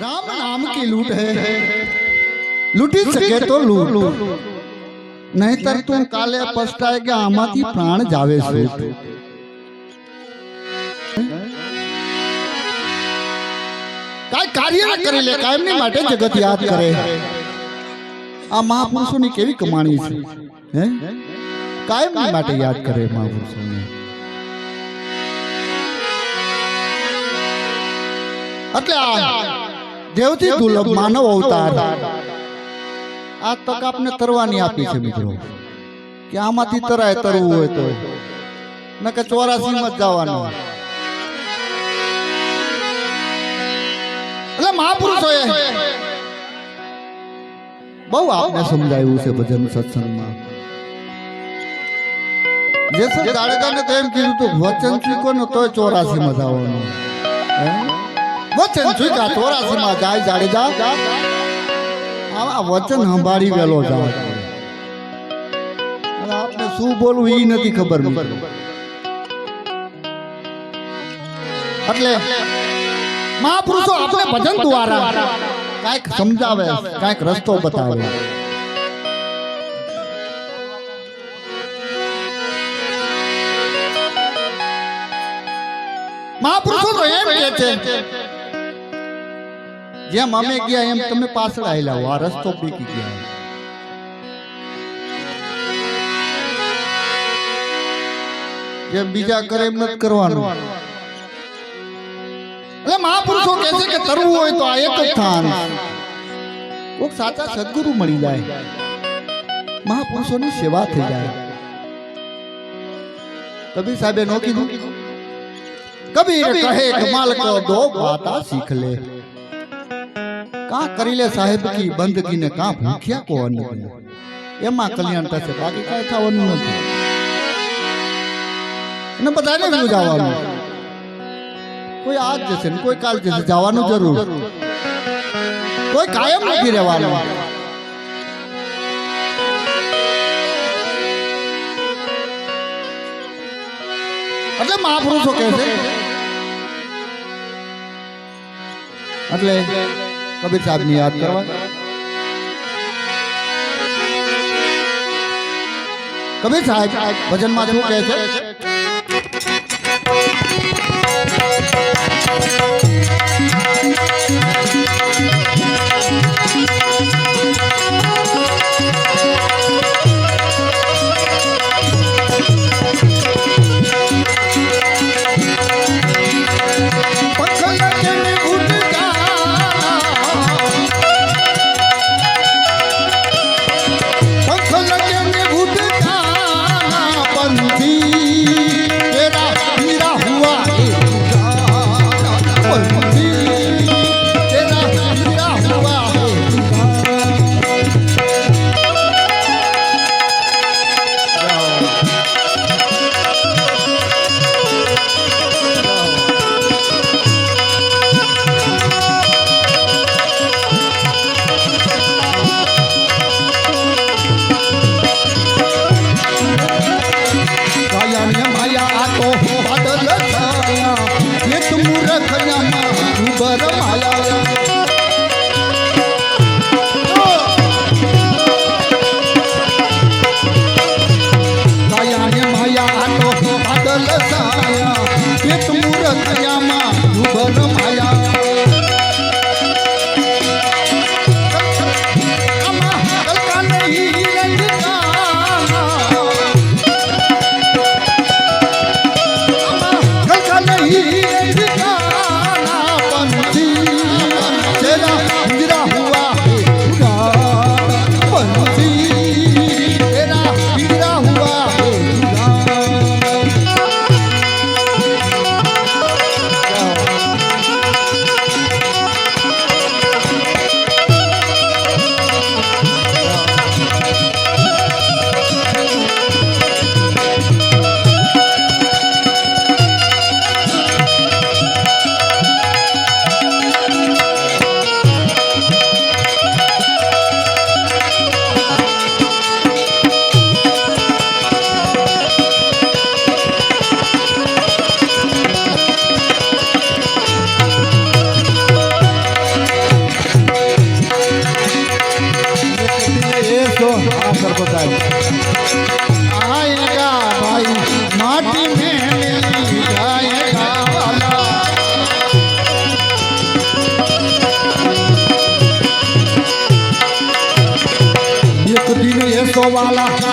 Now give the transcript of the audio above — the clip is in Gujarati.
राम नाम की लूट है लूटी सके तो लूट નહીતર તું કાલે પસ્તાય કે આમાંથી પ્રાણ જાવે છે કાય કાર્ય ના કરી લે કાયમ ની માટે જગત યાદ કરે આ મહાપુરુષોની કેવી કમાણી છે હે કાયમ ની માટે યાદ કરે મહાપુરુષોને એટલે આ દેવતી દુર્લભ માનવ અવતાર આ તક આપને તરવાની આપી છે મિત્રો કે આમાંથી તરાય તરવું હોય તો ન કે ચોરાસી માં જવાનું એટલે મહાપુરુષોએ બહુ આપને સમજાવ્યું છે ભજન સત્સંગમાં જેસર જાડેજાને તો એમ કીધું તું વચન શીખો ને તોય ચોરાસી માં જવાનું वचन सुजा तोरासी मा जाय जाड़ी जा हा वचन हबाड़ी भेलो जाय अब आपने सू बोलू ई नदी खबर नहीं એટલે મહાપુરુષો આપને ભજન દ્વારા કાઈક સમજાવે કાઈક રસ્તો બતાવે મહાપુરુષો એમ કહે છે જેમ અમે ગયા એમ તમે પાછળ આવેલા આ રસ્તો પીકી ગયા જેમ બીજા કરે એમ નથી કરવાનું એટલે મહાપુરુષો કહે છે કે તરવું હોય તો આ એક જ થાન કોક સાચા સદગુરુ મળી જાય મહાપુરુષોની સેવા થઈ જાય કબીર સાહેબે નો કીધું કબીર કહે કમાલ કો દો બાતા શીખ લે કાં કરી લે સાહેબ કી બંદગી ને કાં ભૂખ્યા કો અન્ન એમાં કલ્યાણ થશે બાકી કાંઈ થવાનું નથી અને બધાને સમજાવવાનું કોઈ આજ જશે ને કોઈ કાલ જશે જવાનું જરૂર કોઈ કાયમ નથી રહેવાનું એટલે મહાપુરુષો કહે છે એટલે कबीर साहब ने याद करवा कबीर साहब भजन माध्यम कैसे மரம் বালা